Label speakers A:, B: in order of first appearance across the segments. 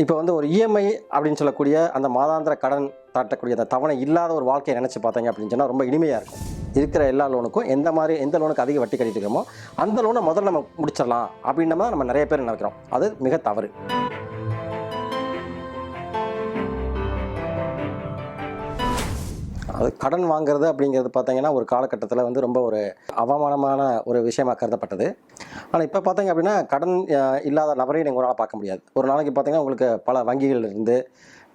A: இப்போ வந்து ஒரு இஎம்ஐ அப்படின்னு சொல்லக்கூடிய அந்த மாதாந்திர கடன் தாட்டக்கூடிய அந்த தவணை இல்லாத ஒரு வாழ்க்கையை நினச்சி பார்த்தீங்க அப்படின்னு சொன்னால் ரொம்ப இனிமையாக இருக்கும். இருக்கிற எல்லா லோனுக்கும் எந்த மாதிரி எந்த லோனுக்கு அதிக வட்டி கட்டிட்டு இருக்கோமோ அந்த லோனை முதல்ல நம்ம முடிச்சிடலாம் அப்படின்ற மாதிரி நம்ம நிறைய பேர் நினைக்கிறோம். அது மிக தவறு. அது கடன் வாங்குறது அப்படிங்கிறது பார்த்தீங்கன்னா ஒரு காலகட்டத்தில் வந்து ரொம்ப ஒரு அவமானமான ஒரு விஷயமாக கருதப்பட்டது. ஆனால் இப்போ பார்த்தீங்க அப்படின்னா கடன் இல்லாத நபரையும் நீங்கள் ஒரு பார்க்க முடியாது. ஒரு நாளைக்கு பார்த்தீங்கன்னா உங்களுக்கு பல வங்கிகளிலிருந்து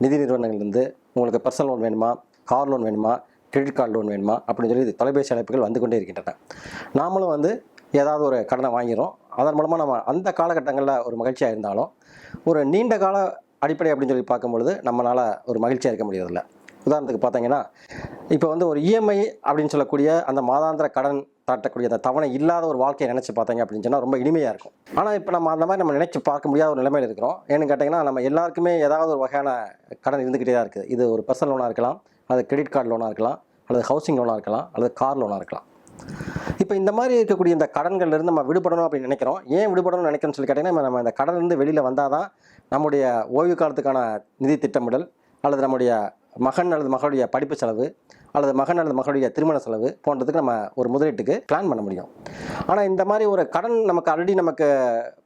A: நிதி நிறுவனங்கள்லேருந்து உங்களுக்கு பர்சனல் லோன் வேணுமா? கார் லோன் வேணுமா? கிரெடிட் கார்டு லோன் வேணுமா? அப்படின்னு சொல்லி தொலைபேசி அழைப்புகள் வந்து கொண்டே இருக்கின்றன. நாமளும் வந்து ஏதாவது ஒரு கடனை வாங்கிறோம் அதன் மூலமாக நம்ம அந்த காலகட்டங்களில் ஒரு மகிழ்ச்சியாக இருந்தாலும் ஒரு நீண்ட கால அடிப்படை அப்படின்னு சொல்லி பார்க்கும்பொழுது நம்மளால் ஒரு மகிழ்ச்சியாக இருக்க முடியறதில்ல. உதாரணத்துக்கு பார்த்தீங்கன்னா இப்போ வந்து ஒரு இஎம்ஐ அப்படின்னு சொல்லக்கூடிய அந்த மாதாந்திர கடன் தாட்டக்கூடிய அந்த தவணை இல்லாத ஒரு வாழ்க்கையை நினச்சி பார்த்தீங்க அப்படின்னு சொன்னால் ரொம்ப இனிமையாக இருக்கும். ஆனால் இப்போ நம்ம அந்த மாதிரி நம்ம நினச்சி பார்க்க முடியாத ஒரு நிலைமையில் இருக்கிறோம். ஏன்னு கேட்டிங்கன்னா நம்ம எல்லாருக்குமே ஏதாவது ஒரு வகையான கடன் இருந்துக்கிட்டே தான் இருக்குது. இது ஒரு பர்சனல் லோனாக இருக்கலாம் அது கிரெடிட் கார்டு லோனாக இருக்கலாம் அல்லது ஹவுசிங் லோனாக இருக்கலாம் அல்லது கார் லோனாக இருக்கலாம். இப்போ இந்த மாதிரி இருக்கக்கூடிய இந்த கடன்கள்லேருந்து நம்ம விடுபடணும் அப்படின்னு நினைக்கிறோம். ஏன் விடுபடணும்னு நினைக்கிறோம்னு சொல்லி கேட்டிங்கன்னா நம்ம இந்த கடன்லேருந்து வெளியில் வந்தால் தான் நம்முடைய ஓய்வு காலத்துக்கான நிதி திட்டமிடல் அல்லது நம்முடைய மகன் அல்லது மகளுடைய படிப்பு செலவு அல்லது மகன் அல்லது மகளுடைய திருமண செலவு போன்றதுக்கு நம்ம ஒரு முதலீட்டுக்கு பிளான் பண்ண முடியும். ஆனால் இந்த மாதிரி ஒரு கடன் நமக்கு ஆல்ரெடி நமக்கு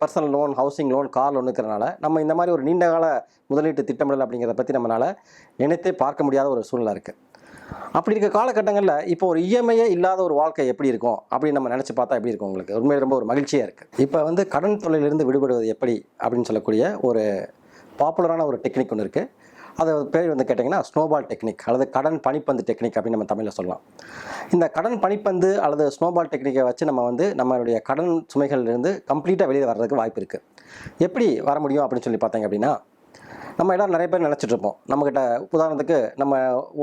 A: personal loan housing loan car loan இருக்கிறனால நம்ம இந்த மாதிரி ஒரு நீண்ட கால முதலீட்டு திட்டமிடல் அப்படிங்கிறத பற்றி நம்மளால் நினைத்தே பார்க்க முடியாத ஒரு சூழ்நிலை இருக்குது அப்படி இருக்க காலகட்டங்களில் இப்போ ஒரு இஎம்ஐயே இல்லாத ஒரு வாழ்க்கை எப்படி இருக்கும் அப்படின்னு நம்ம நினச்சி பார்த்தா எப்படி இருக்கும் உங்களுக்கு? உண்மையில் ரொம்ப ஒரு மகிழ்ச்சியாக இருக்குது இப்போ வந்து கடன் தொழிலிருந்து விடுபடுவது எப்படி அப்படின்னு சொல்லக்கூடிய ஒரு பாப்புலரான ஒரு டெக்னிக் ஒன்று இருக்குது அது பேர் வந்து கேட்டிங்கன்னா ஸ்னோபால் டெக்னிக் அல்லது கடன் பனிப்பந்து டெக்னிக் அப்படின்னு நம்ம தமிழில் சொல்லலாம். இந்த கடன் பனிப்பந்து அல்லது ஸ்னோபால் டெக்னிக்கை வச்சு நம்ம வந்து நம்மளுடைய கடன் சுமைகள்லேருந்து கம்ப்ளீட்டாக வெளியே வர்றதுக்கு வாய்ப்பு இருக்குது எப்படி வர முடியும் அப்படின்னு சொல்லி பார்த்தீங்க அப்படின்னா நம்ம எல்லாம் நிறைய பேர் நினச்சிட்ருப்போம் நம்மக்கிட்ட உதாரணத்துக்கு நம்ம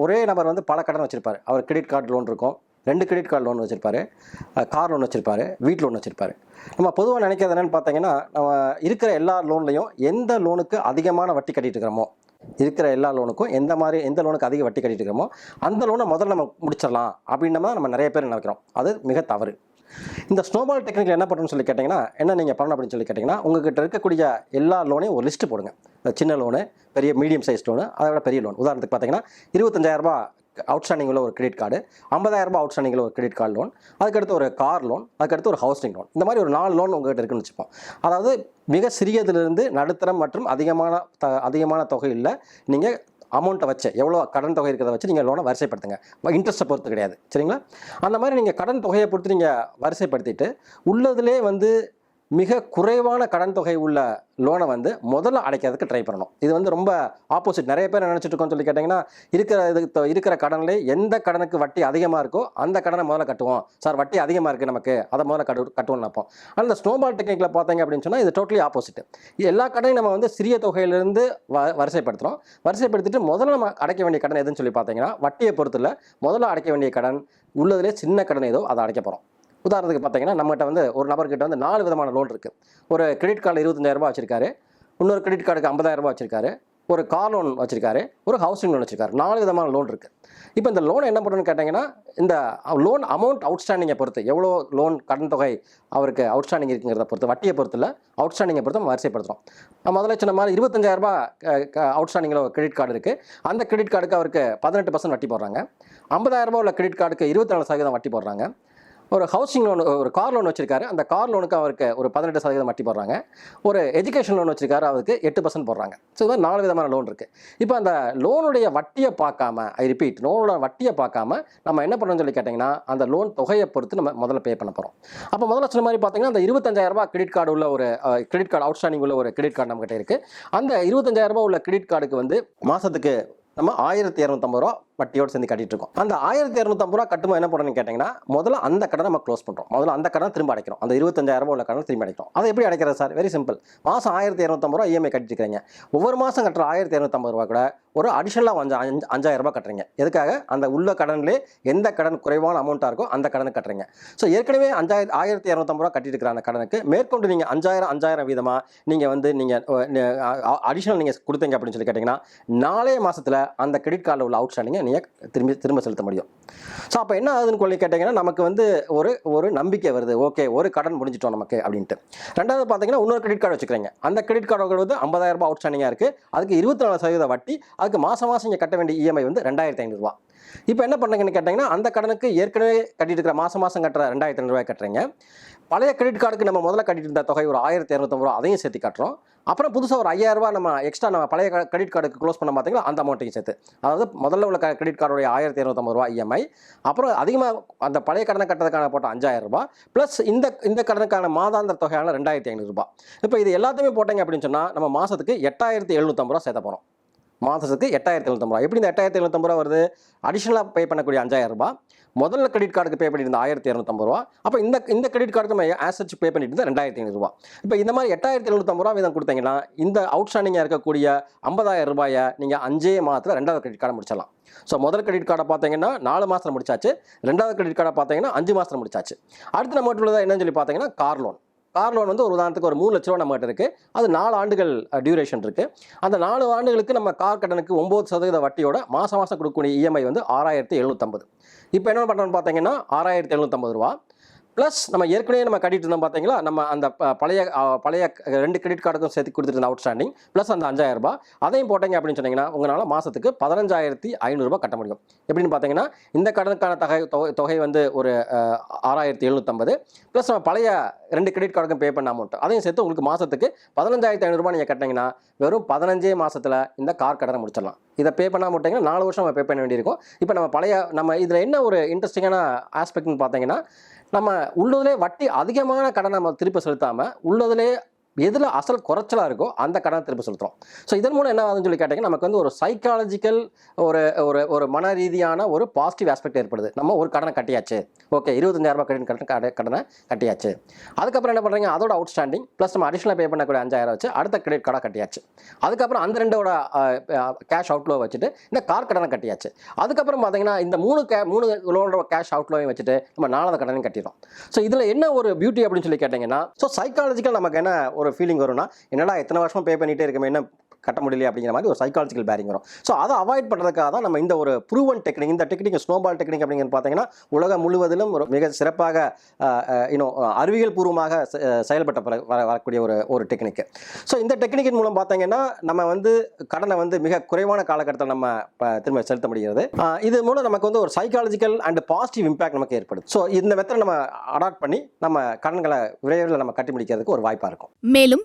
A: ஒரே நபர் வந்து பல கடன் வச்சுருப்பார். அவர் கிரெடிட் கார்டு லோன் இருக்கும். ரெண்டு கிரெடிட் கார்டு லோன் வச்சுருப்பாரு. கார் லோன் வச்சுருப்பாரு. வீட் லோன் வச்சுருப்பாரு. நம்ம பொதுவாக நினைக்கிறது என்னென்னு பார்த்தீங்கன்னா நம்ம இருக்கிற எல்லா லோன்லையும் எந்த லோனுக்கு அதிகமான வட்டி கட்டிட்டு இருக்கிறோமோ இருக்கிற எல்லா லோனுக்கும் எந்த மாதிரி எந்த லோனுக்கு அதிக வட்டி கட்டிட்டு இருக்கிறோமோ அந்த லோனை முதல்ல நம்ம முடிச்சிடலாம் அப்படின்ற மாதிரி நம்ம நிறைய பேர் நினைக்கிறோம். அது மிக தவறு. இந்த ஸ்னோபால் டெக்னிக்கில் என்ன பண்ணணும்னு சொல்லி கேட்டிங்கன்னா என்ன நீங்கள் பண்ணணும் அப்படின்னு சொல்லி கேட்டிங்கன்னா உங்ககிட்ட இருக்கக்கூடிய எல்லா லோனையும் ஒரு லிஸ்ட்டு போடுங்க. இந்த சின்ன லோனு பெரிய மீடியம் சைஸ் லோனு அதை விட பெரிய லோன் உதாரணத்துக்கு பார்த்தீங்கன்னா இருபத்தஞ்சாயிரரூபா அவுட்ஸ்டாண்டிங் உள்ள ஒரு கிரெடிட் கார்டு ஐம்பதாயிரரூபா அவுட்ஸ்டாண்டிங்கில் ஒரு கிரெடிட் கார்டு லோன் அதுக்கடுத்து ஒரு கார் லோன் அதுக்கடுத்து ஒரு ஹவுசிங் லோன் இந்த மாதிரி ஒரு நாலு லோன் உங்கள்கிட்ட இருக்குன்னு வச்சுப்போம். அதாவது மிக சிறியதிலிருந்து நடுத்தரம் மற்றும் அதிகமான த அதிகமான தொகையில் நீங்கள் அமௌண்ட்டை வச்சு எவ்வளோ கடன் தொகை இருக்கிறத வச்சு நீங்கள் லோனை வரிசைப்படுத்துங்க. இன்ட்ரெஸ்ட்டை பொறுத்து கிடையாது. சரிங்களா? அந்த மாதிரி நீங்கள் கடன் தொகையை பொறுத்து நீங்கள் வரிசைப்படுத்திட்டு உள்ளதுலே வந்து மிக குறைவான கடன் தொகை உள்ள லோனை வந்து முதல்ல அடைக்கிறதுக்கு ட்ரை பண்ணணும். இது வந்து ரொம்ப ஆப்போசிட் நிறைய பேர் நினச்சிட்டு இருக்கோம்னு சொல்லி கேட்டிங்கன்னா இருக்கிற இது இருக்கிற கடனில் எந்த கடனுக்கு வட்டி அதிகமாக இருக்கோ அந்த கடனை முதல்ல கட்டுவோம். சார் வட்டி அதிகமாக இருக்குது நமக்கு. அதை முதல்ல கட்டு கட்டுவோம்னு நினைப்போம். ஆனால் இந்த ஸ்னோபால் டெக்னிக்கில் பார்த்தீங்க அப்படின்னு சொன்னால் இது டோட்டலி ஆப்போசிட் எல்லா கடனையும் நம்ம வந்து சிறிய தொகையிலிருந்து வ வரிசைப்படுத்துகிறோம் வரிசைப்படுத்திட்டு முதல்ல நம்ம அடைக்க வேண்டிய கடன் எதுன்னு சொல்லி பார்த்தீங்கன்னா வட்டியை பொறுத்தில் முதல்ல அடைக்க வேண்டிய கடன் உள்ளதிலே சின்ன கடன் ஏதோ அதை அடைக்க போகிறோம் உதாரணத்துக்கு பார்த்தீங்கன்னா நம்மகிட்ட வந்து ஒரு நபர்கிட்ட வந்து நாலு விதமான லோன் இருக்குது ஒரு கிரெடிட் கார்டில் இருபத்தஞ்சாயிரம் ரூபாய் வச்சிருக்காரு. இன்னொரு கிரெடிட் கார்டுக்கு ஐம்பதாயிரம் ரூபாய் வச்சிருக்காரு. ஒரு கார் லோன் வச்சிருக்காரு. ஒரு ஹவுசிங் லோன் வச்சிருக்காரு. நாலு விதமான லோன் இருக்குது இப்போ இந்த லோன் என்ன பண்ணணும்னு கேட்டிங்கன்னா இந்த லோன் அமௌண்ட் அவுட்ஸ்டாண்டிங்கை பொறுத்து எவ்வளோ லோன் கடன் தொகை அவருக்கு அவுட்ஸ்டாண்டிங் இருக்குங்கிறத பொறுத்து வட்டியை பொறுத்தில் அவுட்ஸ்டாண்டிங்கை பொறுத்து நம்ம வரிசைப்படுத்துகிறோம் முதல்ல சொன்ன மாதிரி இருபத்தஞ்சாயிரம் ரூபாய் அவுட்ஸ்டாண்டிங்கில் ஒரு கிரெடிட் கார்டு இருக்குது அந்த கிரெடிட் கார்டுக்கு அவருக்கு பதினெட்டு பர்சன்ட் வட்டி போடுறாங்க. ஐம்பதாயிரம் ரூபா உள்ள கிரெடிட் கார்டுக்கு இருபத்தி நாலு சதவீதம் வட்டி போடுறாங்க. ஒரு ஹவுசிங் லோன் ஒரு கார் லோன் வச்சிருக்காரு. அந்த கார் லோனுக்கு அவருக்கு ஒரு பதினெட்டு சதவீதம் வட்டி போடுறாங்க. ஒரு எஜுகேஷன் லோன் வச்சிருக்காரு அவருக்கு எட்டு பர்சன்ட் போடுறாங்க. ஸோ இது நாலு விதமான லோன் இருக்குது இப்போ அந்த லோனுடைய வட்டியை பார்க்காம ஐ ரிப்பீட் லோனோட வட்டியை பார்க்காம நம்ம என்ன பண்ணணும்னு சொல்லி கேட்டிங்கன்னா அந்த லோன் தொகையை பொறுத்து நம்ம முதல்ல பே பண்ண போகிறோம் அப்போ முதல்ல சொன்ன மாதிரி பார்த்தீங்கன்னா அந்த இருபத்தஞ்சாயிரம் ரூபாய் கிரெடிட் கார்டு உள்ள ஒரு கிரெடிட் கார்டு அவுட்ஸ்டாண்டிங் உள்ள ஒரு கிரெடிட் கார்டு நம்மகிட்ட இருக்குது அந்த இருபத்தஞ்சாயிரம் ரூபாய் உள்ள கிரெடிட் கார்டுக்கு வந்து மாதத்துக்கு நம்ம ஆயிரத்தி இரநூத்தம்பது ரூபா வட்டியோடு சேர்ந்து கட்டிட்டு இருக்கோம் அந்த ஆயிரத்தி இரநூத்தம்பது ரூபா கட்டும்போது என்ன பண்ணணும்னு கேட்டிங்கன்னா முதல்ல அந்த கடனை நம்ம க்ளோஸ் பண்ணுறோம் முதல்ல அந்த கடனை திரும்ப அடைக்கிறோம். அந்த இருபத்தஞ்சாயிரம் ரூபாய் உள்ள கடனை திரும்ப அடைக்கிறோம். அதை எப்படி அடைக்கிறது சார்? வெரி சிம்பிள் மாதம் ஆயிரத்தி இரநூத்தம்பது ரூபா இஎம்ஐ கட்டிட்டு ஒவ்வொரு மாதம் கட்டுற ஆயிரத்தி இரநூத்தம்பது ரூபா கூட ஒரு அடிஷனலாக அஞ்சு அஞ்சு அஞ்சாயிரம் ரூபாய் கட்டுறீங்க. எதுக்காக? அந்த உள்ள கடன்லேயே எந்த கடன் குறைவான அமௌண்ட்டாக இருக்கோ அந்த கடனை கட்டுறீங்க. ஸோ ஏற்கனவே அஞ்சாயிரம் ஆயிரத்தி இரநூத்தம்பது ரூபா கட்டிட்டு இருக்கிற அந்த கடனுக்கு மேற்கொண்டு நீங்கள் அஞ்சாயிரம் அஞ்சாயிரம் வீதமாக நீங்கள் வந்து நீங்கள் அடிஷனல் நீங்கள் கொடுத்தீங்க அப்படின்னு சொல்லி கேட்டிங்கன்னா நாலே மாதத்தில் அந்த கிரெடிட் கார்டில் உள்ள அவுட்ஸ்டாண்டிங்கை நீங்கள் திரும்பி திரும்ப செலுத்த முடியும். ஸோ அப்போ என்ன ஆகுதுன்னு சொல்லி கேட்டிங்கன்னா நமக்கு வந்து ஒரு ஒரு நம்பிக்கை வருது. ஓகே ஒரு கடன் முடிஞ்சிட்டோம் நமக்கு அப்படின்ட்டு. ரெண்டாவது பார்த்தீங்கன்னா இன்னொரு கிரெடிட் கார்டு வச்சுக்கிறீங்க. அந்த கிரெடிட் கார்டு வந்து 50000 ரூபாய் அவுட்ஸ்டாண்டிங்காக இருக்குது அதுக்கு இருபத்தி நாலு சதவீத வட்டி அதுக்கு மாதம் மாதம் இங்கே கட்ட வேண்டிய இஎம்ஐ வந்து ரெண்டாயிரத்தி ஐநூறுரூவா இப்போ என்ன பண்ணுறீங்கன்னு கேட்டிங்கன்னா அந்த கடனுக்கு ஏற்கனவே கட்டிட்டு இருக்கிற மாதம் மாதம் கட்டுற ரெண்டாயிரத்தி ஐநூறுரூவாய் கட்டுறீங்க. பழைய கிரெடிட் கார்டுக்கு நம்ம முதல்ல கட்டிட்டு இருந்த தொகை ஒரு ஆயிரத்தி இரநூத்தம்பது ரூபா அதையும் சேர்த்து கட்டுறோம். அப்புறம் புதுசாக ஒரு 5000 ரூபாய் நம்ம எக்ஸ்ட்ரா நம்ம பழைய கிரெடிட் கார்டுக்கு க்ளோஸ் பண்ண பார்த்தீங்களா அந்த அமௌண்ட்டையும் சேர்த்து. அதாவது முதல்ல உள்ள கிரெடிட் கார்டுடைய ஆயிரத்தி இரநூத்தம்பது ரூபா இஎம்ஐ அப்புறம் அதிகமாக அந்த பழைய கடனை கட்டுறதுக்கான போட்ட அஞ்சாயிரம் ரூபாய். ப்ளஸ் இந்த இந்த கடனுக்கான மாதாந்திர தொகையான ரெண்டாயிரத்தி ஐநூறுரூபா இப்போ இது எல்லாத்தையுமே போட்டீங்க அப்படின்னு சொன்னால் நம்ம மாதத்துக்கு எட்டாயிரத்தி எழுநூற்றம்பது ரூபா சேர்த்த போகிறோம் மாதத்துக்கு எட்டாயிரத்தி எழுநூத்தம்பது ரூபா எப்படி இந்த எட்டாயிரத்தி எழுநூத்தம்பது ரூபா வருது? அடிஷனலாக பே பண்ணக்கூடிய அஞ்சாயிரம் ரூபாய். முதல்ல கிரெடிட் கார்டுக்கு பே பண்ணியிருந்த ஆயிரத்தி இரநூத்தம்பது ரூபா. அப்போ இந்த இந்த கிரெடிட் கார்டுக்கு நம்ம ஆசச் பே பண்ணிட்டு இருந்தால் ரெண்டாயிரத்தி ஐநூறுரூவா இப்போ இந்த மாதிரி எட்டாயிரத்தி எழுநூத்தம்பது ரூபா வீதம் கொடுத்தீங்கன்னா இந்த அவுட்ஸ்டாண்டிங்காக இருக்கக்கூடிய ஐம்பதாயிரம் ரூபாயை நீங்கள் அஞ்சே மாதத்தில் ரெண்டாவது கிரெடிட் கார்டை முடிச்சிடலாம். ஸோ முதல் கிரெடிட் கார்டை பார்த்தீங்கன்னா நாலு மாதத்தில் முடிச்சாச்சு. ரெண்டாவது கிரெடிட் கார்டை பார்த்தீங்கன்னா அஞ்சு மாதத்தில் முடிச்சாச்சு. அடுத்து நம்ம உள்ளதா என்னன்னு சொல்லி பார்த்தீங்கன்னா கார் லோன் கார் லோன் வந்து ஒரு உதாரணத்துக்கு ஒரு மூணு லட்ச ரூபா நம்மகிட்ட இருக்குது அது நாலு ஆண்டுகள் டியூரேஷன் இருக்குது அந்த நாலு ஆண்டுகளுக்கு நம்ம கார் கடனுக்கு ஒம்பது சதவீத வட்டியோட மாதம் மாதம் கொடுக்கக்கூடிய இஎம்ஐ வந்து ஆறாயிரத்தி எழுநூற்றம்பது இப்போ என்ன பண்ணுறோன்னு பார்த்தீங்கன்னா ஆறாயிரத்தி எழுநூற்றம்பது ரூபா. ப்ளஸ் நம்ம ஏற்கனவே நம்ம கட்டிட்டு இருந்தோம் பார்த்தீங்களா நம்ம அந்த ப- பழைய பழைய ரெண்டு கிரெடிட் கார்டுக்கும் சேர்த்து கொடுத்துருந்த அவுட் அவுட்ஸ்டாண்டிங் ப்ளஸ் அந்த அஞ்சாயிரம் ரூபாய். அதையும் போட்டீங்க அப்படின்னு சொன்னீங்கன்னா உங்களால் மாதத்துக்கு பதினஞ்சாயிரத்தி ஐநூறுரூபா கட்ட முடியும். எப்படின்னு பார்த்தீங்கன்னா இந்த கடனுக்கான தொகை தொகை தொகை வந்து ஒரு ஆறாயிரத்தி எழுநூற்றம்பது ப்ளஸ் நம்ம பழைய ரெண்டு கிரெடிட் கார்டுக்கும் பே பண்ண அமௌண்ட் அதையும் சேர்த்து உங்களுக்கு மாதத்துக்கு பதினஞ்சாயிரத்தி ஐநூறுரூபா நீங்கள் கட்டினீங்கன்னா வெறும் பதினஞ்சே மாதத்தில் இந்த கார் கடனை முடிச்சிடலாம். இதை பே பண்ணாம விட்டீங்கன்னா நாலு வருஷம் நம்ம பே பண்ண வேண்டியிருக்கும். இப்போ நம்ம பழைய நம்ம இதில் என்ன ஒரு இன்ட்ரெஸ்டிங்கான ஆஸ்பெக்ட்னு பார்த்தீங்கன்னா நம்ம உள்ளதுலேயே வட்டி அதிகமான கடனை நம்ம திருப்பி செலுத்தாமல் உள்ளதுலேயே எதில் அசல் குறைச்சலாக இருக்கோ அந்த கடனை திருப்பி செலுத்துகிறோம் ஸோ இதன் மூலம் என்ன ஆகுதுன்னு சொல்லி கேட்டிங்கன்னா நமக்கு வந்து ஒரு சைக்காலஜிக்கல் ஒரு ஒரு ஒரு மன ரீதியான ஒரு பாசிட்டிவ் ஆஸ்பெக்ட் ஏற்படுது. நம்ம ஒரு கடனை கட்டியாச்சு. ஓகே இருபத்தஞ்சாயிரம் கடன் கடன் கடை- கடனை கட்டியாச்சு. அதுக்கப்புறம் என்ன பண்ணுறீங்க அதோட அவுட் ஸ்டாண்டிங் ப்ளஸ் நம்ம அடிஷனலாக பே பண்ணக்கூடிய அஞ்சாயிரம் வச்சு அடுத்த கிரெடிட் கார்டாக கட்டியாச்சு. அதுக்கப்புறம் அந்த ரெண்டோட கேஷ் அவுட்லோ வச்சுட்டு இந்த கார் கடனை கட்டியாச்சு. அதுக்கப்புறம் பார்த்தீங்கன்னா இந்த மூணு கே மூணு லோனோட கேஷ் அவுட்லோவையும் வச்சுட்டு நம்ம நாலாவது கடனையும் கட்டிடும் ஸோ இதில் என்ன ஒரு பியூட்டி அப்படின்னு சொல்லி கேட்டிங்கன்னா ஸோ சைக்காலஜிக்கல் நமக்கு என்ன ஒரு ஃபீலிங் வரும்னா என்னடா எத்தனை வருஷமா பே பண்ணிகிட்டே இருக்கமே என்ன கட்ட முடியல அப்படிங்கிற மாதிரி ஒரு சைக்காலஜிக்கல் பேரிங் வரும். ஸோ அதை அவாய்ட் பண்ணுறதுக்காக தான் நம்ம இந்த ஒரு ப்ரூவன் டெக்னிக் இந்த டெக்னிக் ஸ்னோபால் டெக்னிக் அப்படிங்கிறது பார்த்தீங்கன்னா உலகம் முழுவதிலும் ஒரு மிக சிறப்பாக இன்னும் அறிவியல் பூர்வமாக செ- செயல்பட்ட வர வரக்கூடிய ஒரு ஒரு டெக்னிக் ஸோ இந்த டெக்னிக்கின் மூலம் பார்த்தீங்கன்னா நம்ம வந்து கடனை வந்து மிக குறைவான காலகட்டத்தில் நம்ம திரும்ப செலுத்த முடிகிறது. இது மூலம் நமக்கு வந்து ஒரு சைக்காலஜிக்கல் அண்ட் பாசிட்டிவ் இம்பாக்ட் நமக்கு ஏற்படுது. ஸோ இந்த மெத்தட் நம்ம அடாப்ட் பண்ணி நம்ம கடன்களை விரைவில் நம்ம கட்டி முடிக்கிறதுக்கு ஒரு வாய்ப்பாக இருக்கும்.
B: மேலும்